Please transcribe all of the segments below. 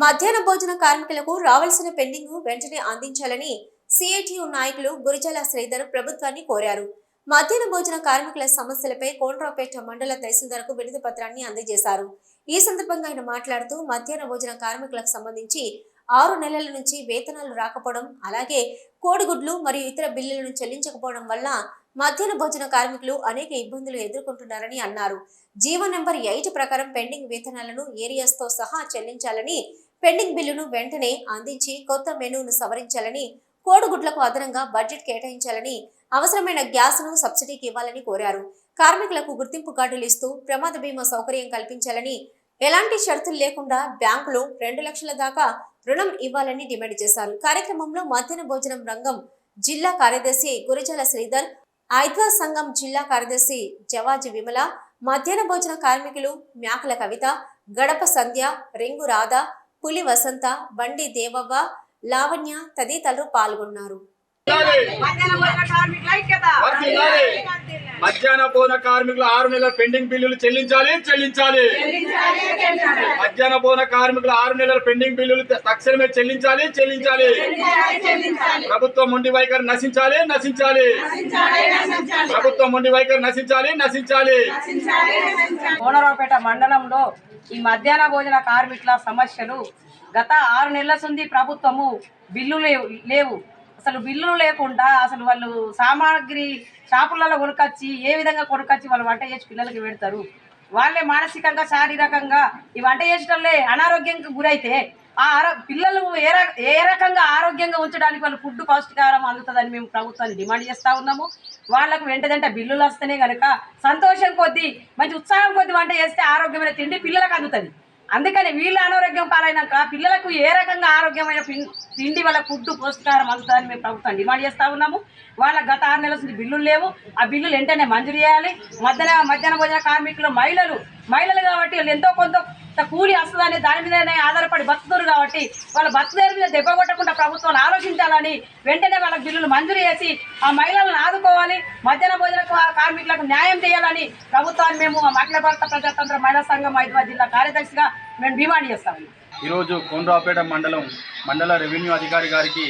మధ్యాహ్న భోజన కార్మికులకు రావాల్సిన పెండింగ్ వెంటనే అందించాలని సిఐటియు నాయకులు గురిజాల శ్రీధర్ ప్రభుత్వాన్ని కోరారు. మధ్యాహ్న భోజన కార్మికుల సమస్యలపై కోండ్రాపేట మండల తహసీల్దార్కు వినతి పత్రాన్ని అందజేశారు. ఈ సందర్భంగా ఆయన మాట్లాడుతూ మధ్యాహ్న భోజన కార్మికులకు సంబంధించి ఆరు నెలల నుంచి వేతనాలు రాకపోవడం అలాగే కోడిగుడ్లు మరియు ఇతర బిల్లులను చెల్లించకపోవడం వల్ల మధ్యాహ్న భోజన కార్మికులు అనేక ఇబ్బందులు ఎదుర్కొంటున్నారని అన్నారు. జీవో నెంబర్ ఎయిట్ ప్రకారం పెండింగ్ వేతనాలను ఏరియాస్తో సహా చెల్లించాలని పెండింగ్ బిల్లును వెంటనే అందించి కొత్త మెనూను సవరించాలని కోడిగుడ్లకు అదనంగా బడ్జెట్ కేటాయించాలని అవసరమైన గ్యాస్ను సబ్సిడీకి ఇవ్వాలని కోరారు. కార్మికులకు గుర్తింపు కార్డులు ఇస్తూ ప్రమాద బీమా సౌకర్యం కల్పించాలని ఎలాంటి షరతులు లేకుండా బ్యాంకులు రెండు లక్షల దాకా రుణం ఇవ్వాలని డిమాండ్ చేశారు. కార్యక్రమంలో మధ్యాహ్న భోజనం రంగం జిల్లా కార్యదర్శి గురజాల శ్రీధర్ ఐద్వా సంఘం జిల్లా కార్యదర్శి జవాజి విమల మధ్యాహ్న భోజన కార్మికులు మ్యాకల కవిత గడప సంధ్య రింగు రాధ పులి వసంత బండి దేవవ్వ లావణ్య తదితరులు పాల్గొన్నారు. మధ్యాహ్న భోజన కార్మికుల ఆరు నెలల పెండింగ్ బిల్లులు చెల్లించాలి చెల్లించాలి. మధ్యాహ్న భోజన కార్మికుల ఆరు నెలల పెండింగ్ బిల్లులు తక్షణమే చెల్లించాలి చెల్లించాలి. ప్రభుత్వం మొండి వైఖరి నశించాలి నశించాలి. ప్రభుత్వం మొండి వైఖరి నశించాలి నశించాలి. కోనరావుపేట మండలంలో ఈ మధ్యాహ్న భోజన కార్మికుల సమస్యలు గత ఆరు నెలల నుండి ప్రభుత్వము బిల్లు లేవు లేవు. అసలు బిల్లులు లేకుండా అసలు వాళ్ళు సామాగ్రి షాపులలో కొనుకొచ్చి ఏ విధంగా కొనుకొచ్చి వాళ్ళు వంట చేసి పిల్లలకి పెడతారు? వాళ్ళే మానసికంగా శారీరకంగా ఈ వంట చేసడంలే అనారోగ్యంకి గురైతే ఆ పిల్లలు ఏ ఏ రకంగా ఆరోగ్యంగా ఉంచడానికి వాళ్ళు ఫుడ్ పౌష్టికాహారం అందుతుందని మేము ప్రభుత్వాన్ని డిమాండ్ చేస్తూ ఉన్నాము. వాళ్ళకు వెంటదంటే బిల్లులు వస్తేనే కనుక సంతోషం కొద్దీ మంచి ఉత్సాహం కొద్దీ వంట చేస్తే ఆరోగ్యమైన తిండి పిల్లలకు అందుతుంది. అందుకని వీళ్ళు అనారోగ్యం పాలైనాక పిల్లలకు ఏ రకంగా ఆరోగ్యమైన తిండి వాళ్ళ ఫుడ్ పౌష్టికాహారం అందుతుందని మేము ప్రభుత్వం డిమాండ్ చేస్తూ ఉన్నాము. వాళ్ళ గత ఆరు నెలల బిల్లులు లేవు. ఆ బిల్లులు వెంటనే మంజూరు చేయాలి. మధ్యాహ్న మధ్యాహ్న భోజన కార్మికులు మహిళలు మహిళలు కాబట్టి వాళ్ళు ఎంతో కొంత కూలి వస్తుందని దాని మీదనే ఆధారపడి బతుకుతున్నారు కాబట్టి వాళ్ళ బతుకుదేరు మీద దెబ్బ కొట్టకుండా ప్రభుత్వం ఆలోచించాలని వెంటనే వాళ్ళకి బిల్లులు మంజూరు చేసి ఆ మహిళలను ఆదుకోవాలి మధ్యాహ్న భోజన కార్మికులకు న్యాయం చేయాలని ప్రభుత్వాన్ని మేము అఖిల భారత ప్రజాతంత్ర మహిళా సంఘం హైదరాబాద్ జిల్లా కార్యదర్శిగా మేము డిమాండ్ చేస్తాము ఈరోజు కోనరావుపేట మండలం మండల రెవెన్యూ అధికారి గారికి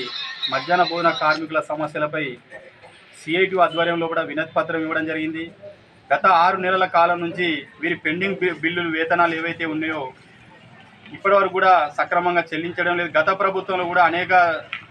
మధ్యాహ్న భోజన కార్మికుల సమస్యలపై సిఐటి ఆధ్వర్యంలో కూడా వినతి పత్రం ఇవ్వడం జరిగింది. గత ఆరు నెలల కాలం నుంచి వీరి పెండింగ్ బిల్లులు వేతనాలు ఏవైతే ఉన్నాయో ఇప్పటివరకు కూడా సక్రమంగా చెల్లించడం లేదు. గత ప్రభుత్వంలో కూడా అనేక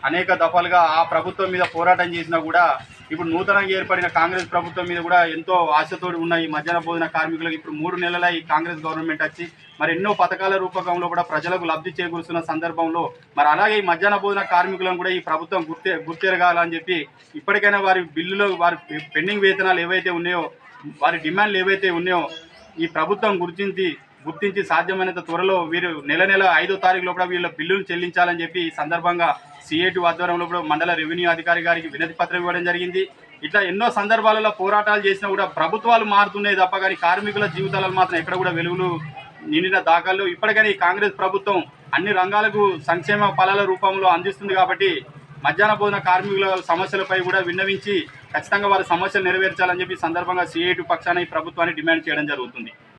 అనేక దఫాలుగా ఆ ప్రభుత్వం మీద పోరాటం చేసినా కూడా ఇప్పుడు నూతనంగా ఏర్పడిన కాంగ్రెస్ ప్రభుత్వం మీద కూడా ఎంతో ఆశతోడు ఉన్న ఈ మధ్యాహ్న భోజన కార్మికులకు ఇప్పుడు మూడు నెలల ఈ కాంగ్రెస్ గవర్నమెంట్ వచ్చి మరి ఎన్నో పథకాల రూపకంలో కూడా ప్రజలకు లబ్ధి చేకూరుస్తున్న సందర్భంలో మరి అలాగే ఈ మధ్యాహ్న భోజన కార్మికులను కూడా ఈ ప్రభుత్వం గుర్తె గుర్తెరగాలని చెప్పి ఇప్పటికైనా వారి బిల్లులో వారి పెండింగ్ వేతనాలు ఏవైతే ఉన్నాయో వారి డిమాండ్లు ఏవైతే ఉన్నాయో ఈ ప్రభుత్వం గుర్తించి గుర్తించి సాధ్యమైనంత త్వరలో వీరు నెల నెల ఐదో తారీఖు లోపల వీళ్ళ బిల్లులు చెల్లించాలని చెప్పి ఈ సందర్భంగా సిఐటి ఆధ్వర్యంలో కూడా మండల రెవెన్యూ అధికారి గారికి వినతి పత్రం ఇవ్వడం జరిగింది. ఇట్లా ఎన్నో సందర్భాలలో పోరాటాలు చేసినా కూడా ప్రభుత్వాలు మారుతున్నాయి తప్ప కానీ కార్మికుల జీవితాలను మాత్రం ఎక్కడ కూడా వెలుగులు నిండిన దాఖలు. ఇప్పటికైనా ఈ కాంగ్రెస్ ప్రభుత్వం అన్ని రంగాలకు సంక్షేమ ఫలాల రూపంలో అందిస్తుంది కాబట్టి మధ్యాహ్న భోజన కార్మికుల సమస్యలపై కూడా విన్నవించి ఖచ్చితంగా వారి సమస్యలు నెరవేర్చాలని చెప్పి సందర్భంగా సిఐటి పక్షాన ఈ ప్రభుత్వాన్ని డిమాండ్ చేయడం జరుగుతుంది.